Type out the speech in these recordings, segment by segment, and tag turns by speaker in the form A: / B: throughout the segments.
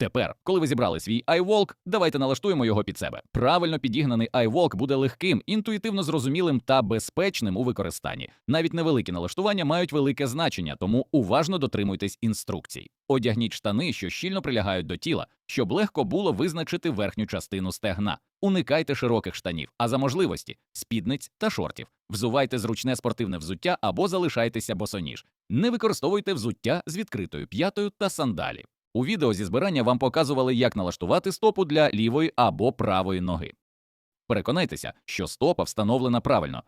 A: Тепер, коли ви зібрали свій iWalk, давайте налаштуємо його під себе. Правильно підігнаний iWalk буде легким, інтуїтивно зрозумілим та безпечним у використанні. Навіть невеликі налаштування мають велике значення, тому уважно дотримуйтесь інструкцій. Одягніть штани, що щільно прилягають до тіла, щоб легко було визначити верхню частину стегна. Уникайте широких штанів, а за можливості спідниць та шортів. Взувайте зручне спортивне взуття або залишайтеся босоніж. Не використовуйте взуття з відкритою п'ятою та сандалі. У відео зі збирання вам показували, як налаштувати стопу для лівої або правої ноги. Переконайтеся, що стопа встановлена правильно.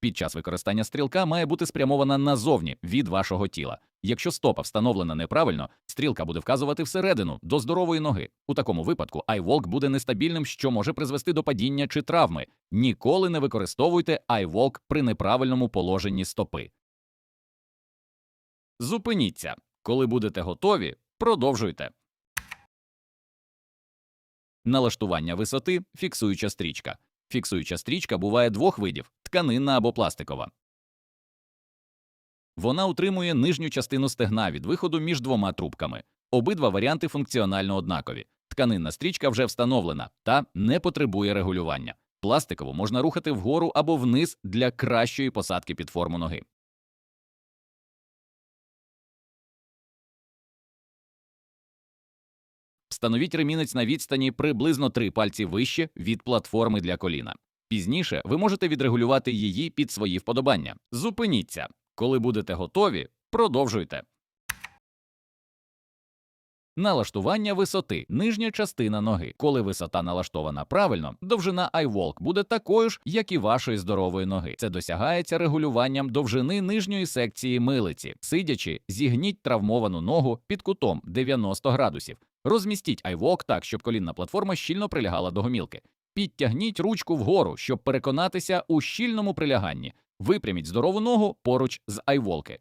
A: Під час використання стрілка має бути спрямована назовні від вашого тіла. Якщо стопа встановлена неправильно, стрілка буде вказувати всередину до здорової ноги. У такому випадку iWalk буде нестабільним, що може призвести до падіння чи травми. Ніколи не використовуйте iWalk при неправильному положенні стопи. Зупиніться. Коли будете готові, продовжуйте. Налаштування висоти фіксуюча стрічка. Фіксуюча стрічка буває двох видів тканинна або пластикова. Вона утримує нижню частину стегна від виходу між двома трубками. Обидва варіанти функціонально однакові. Тканинна стрічка вже встановлена та не потребує регулювання. Пластикову можна рухати вгору або вниз для кращої посадки під форму ноги. Встановіть ремінець на відстані приблизно 3 пальці вище від платформи для коліна. Пізніше ви можете відрегулювати її під свої вподобання. Зупиніться. Коли будете готові, продовжуйте. Налаштування висоти нижня частина ноги. Коли висота налаштована правильно, довжина iWalk буде такою ж, як і вашої здорової ноги. Це досягається регулюванням довжини нижньої секції милиці. Сидячи, зігніть травмовану ногу під кутом 90 градусів. Розмістіть iWalk так, щоб колінна платформа щільно прилягала до гомілки. Підтягніть ручку вгору, щоб переконатися у щільному приляганні. Випряміть здорову ногу поруч з iWalk.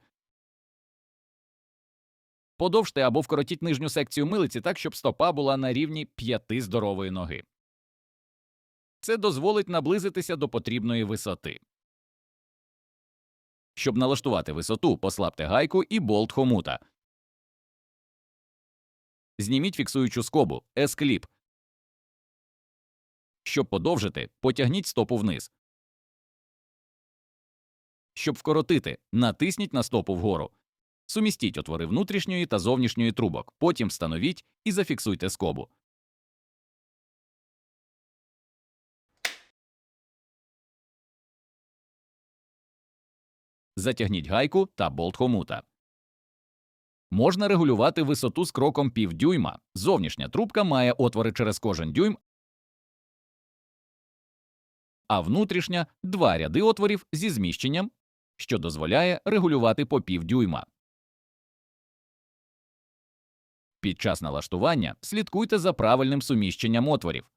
A: Подовжте або вкоротіть нижню секцію милиці так, щоб стопа була на рівні п'яти здорової ноги. Це дозволить наблизитися до потрібної висоти. Щоб налаштувати висоту, послабте гайку і болт хомута. Зніміть фіксуючу скобу S-кліп. Щоб подовжити, потягніть стопу вниз. Щоб вкоротити, натисніть на стопу вгору. Сумістіть отвори внутрішньої та зовнішньої трубок, потім встановіть і зафіксуйте скобу. Затягніть гайку та болт хомута. Можна регулювати висоту з кроком півдюйма. Зовнішня трубка має отвори через кожен дюйм, а внутрішня два ряди отворів зі зміщенням, що дозволяє регулювати по півдюйма. Під час налаштування слідкуйте за правильним суміщенням отворів.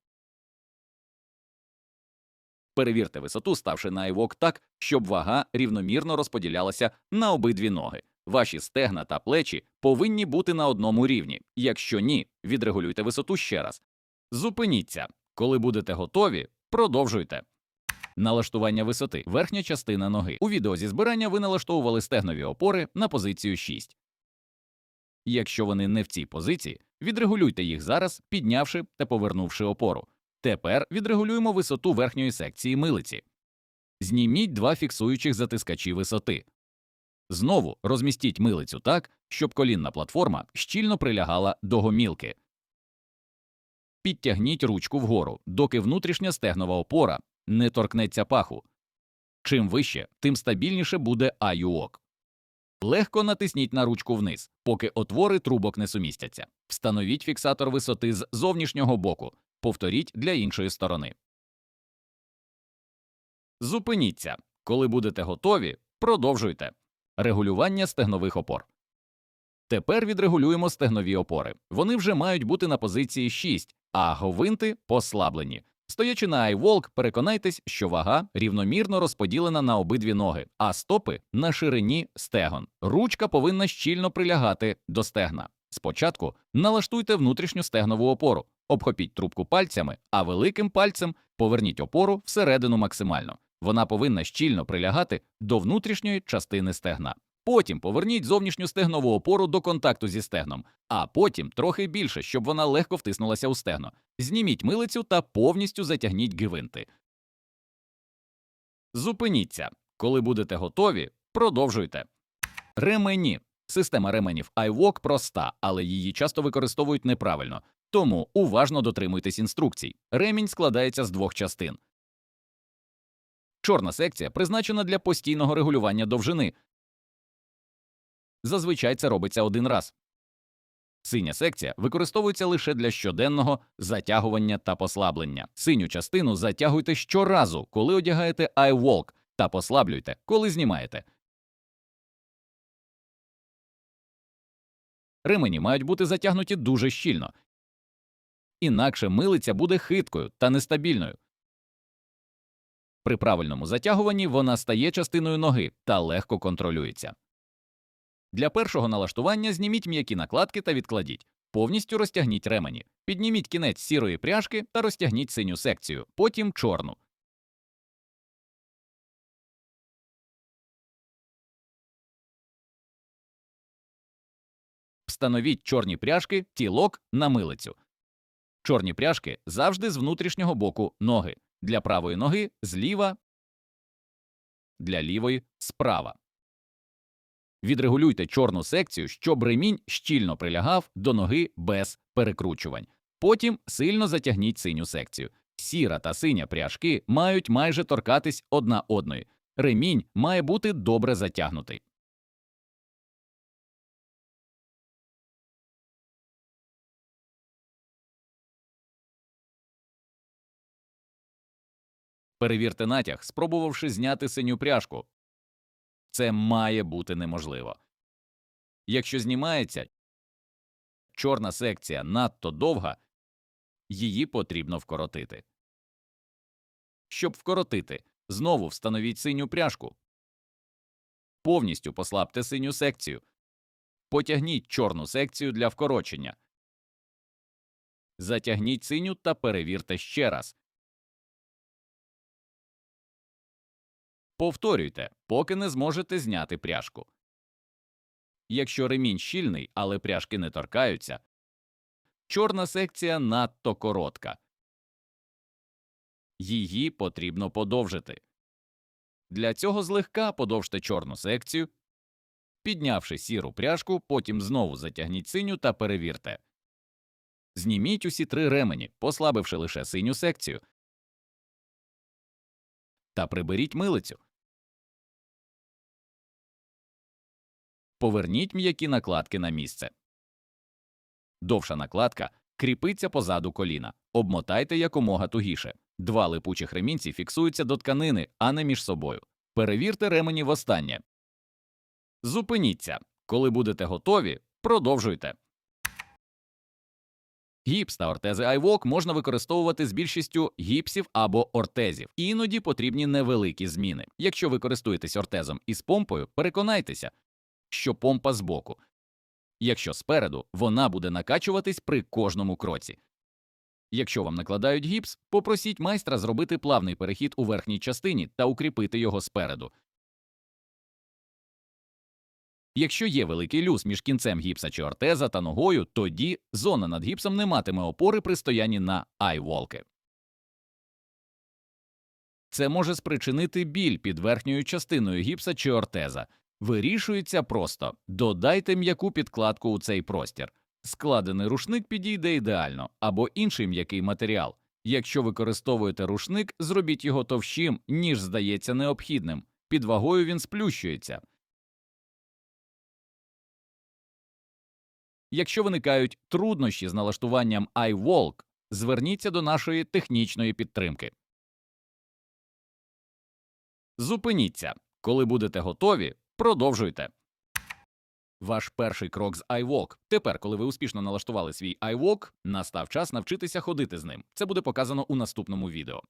A: Перевірте висоту, ставши на івок так, щоб вага рівномірно розподілялася на обидві ноги. Ваші стегна та плечі повинні бути на одному рівні. Якщо ні, відрегулюйте висоту ще раз. Зупиніться. Коли будете готові, продовжуйте. Налаштування висоти верхня частина ноги. У відео зі збирання ви налаштовували стегнові опори на позицію 6. Якщо вони не в цій позиції, відрегулюйте їх зараз, піднявши та повернувши опору. Тепер відрегулюємо висоту верхньої секції милиці. Зніміть два фіксуючих затискачі висоти. Знову розмістіть милицю так, щоб колінна платформа щільно прилягала до гомілки. Підтягніть ручку вгору, доки внутрішня стегнова опора не торкнеться паху. Чим вище, тим стабільніше буде аюок. Легко натисніть на ручку вниз, поки отвори трубок не сумістяться. Встановіть фіксатор висоти з зовнішнього боку. Повторіть для іншої сторони. Зупиніться. Коли будете готові, продовжуйте. Регулювання стегнових опор. Тепер відрегулюємо стегнові опори. Вони вже мають бути на позиції 6, а говинти послаблені. Стоячи на iWalk, переконайтесь, що вага рівномірно розподілена на обидві ноги, а стопи на ширині стегон. Ручка повинна щільно прилягати до стегна. Спочатку налаштуйте внутрішню стегнову опору, обхопіть трубку пальцями, а великим пальцем поверніть опору всередину максимально. Вона повинна щільно прилягати до внутрішньої частини стегна. Потім поверніть зовнішню стегнову опору до контакту зі стегном, а потім трохи більше, щоб вона легко втиснулася у стегно. Зніміть милицю та повністю затягніть гвинти. Зупиніться. Коли будете готові, продовжуйте. Ремені. Система ременів iWalk проста, але її часто використовують неправильно. Тому уважно дотримуйтесь інструкцій. Ремінь складається з двох частин. Чорна секція призначена для постійного регулювання довжини. Зазвичай це робиться один раз. Синя секція використовується лише для щоденного затягування та послаблення. Синю частину затягуйте щоразу, коли одягаєте iWalk, та послаблюйте, коли знімаєте. Ремені мають бути затягнуті дуже щільно, інакше милиця буде хиткою та нестабільною. При правильному затягуванні вона стає частиною ноги та легко контролюється. Для першого налаштування зніміть м'які накладки та відкладіть. Повністю розтягніть ремені. Підніміть кінець сірої пряжки та розтягніть синю секцію, потім чорну. Встановіть чорні пряжки тілок на милицю. Чорні пряжки завжди з внутрішнього боку ноги. Для правої ноги зліва, для лівої справа. Відрегулюйте чорну секцію, щоб ремінь щільно прилягав до ноги без перекручувань. Потім сильно затягніть синю секцію. Сіра та синя пряжки мають майже торкатись одна одної. Ремінь має бути добре затягнутий. Перевірте натяг, спробувавши зняти синю пряжку. Це має бути неможливо. Якщо знімається чорна секція надто довга, її потрібно вкоротити. Щоб вкоротити, знову встановіть синю пряжку. Повністю послабте синю секцію. Потягніть чорну секцію для вкорочення. Затягніть синю та перевірте ще раз. Повторюйте, поки не зможете зняти пряжку. Якщо ремінь щільний, але пряжки не торкаються, чорна секція надто коротка. Її потрібно подовжити. Для цього злегка подовжте чорну секцію, піднявши сіру пряжку, потім знову затягніть синю та перевірте. Зніміть усі три ремені, послабивши лише синю секцію. Та приберіть милицю. Поверніть м'які накладки на місце. Довша накладка кріпиться позаду коліна. Обмотайте якомога тугіше. Два липучих ремінці фіксуються до тканини, а не між собою. Перевірте ремені востаннє. Зупиніться. Коли будете готові, продовжуйте. Гіпс та ортези iWalk можна використовувати з більшістю гіпсів або ортезів. Іноді потрібні невеликі зміни. Якщо ви користуєтесь ортезом із помпою, переконайтеся, що помпа збоку. Якщо спереду, вона буде накачуватись при кожному кроці. Якщо вам накладають гіпс, попросіть майстра зробити плавний перехід у верхній частині та укріпити його спереду. Якщо є великий люз між кінцем гіпса чи ортеза та ногою, тоді зона над гіпсом не матиме опори при стоянні на айволки. Це може спричинити біль під верхньою частиною гіпса чи ортеза. Вирішується просто додайте м'яку підкладку у цей простір. Складений рушник підійде ідеально або інший м'який матеріал. Якщо використовуєте рушник, зробіть його товщим, ніж здається необхідним. Під вагою він сплющується. Якщо виникають труднощі з налаштуванням iWalk, зверніться до нашої технічної підтримки. Зупиніться. Коли будете готові, продовжуйте. Ваш перший крок з iWalk. Тепер, коли ви успішно налаштували свій iWalk, настав час навчитися ходити з ним. Це буде показано у наступному відео.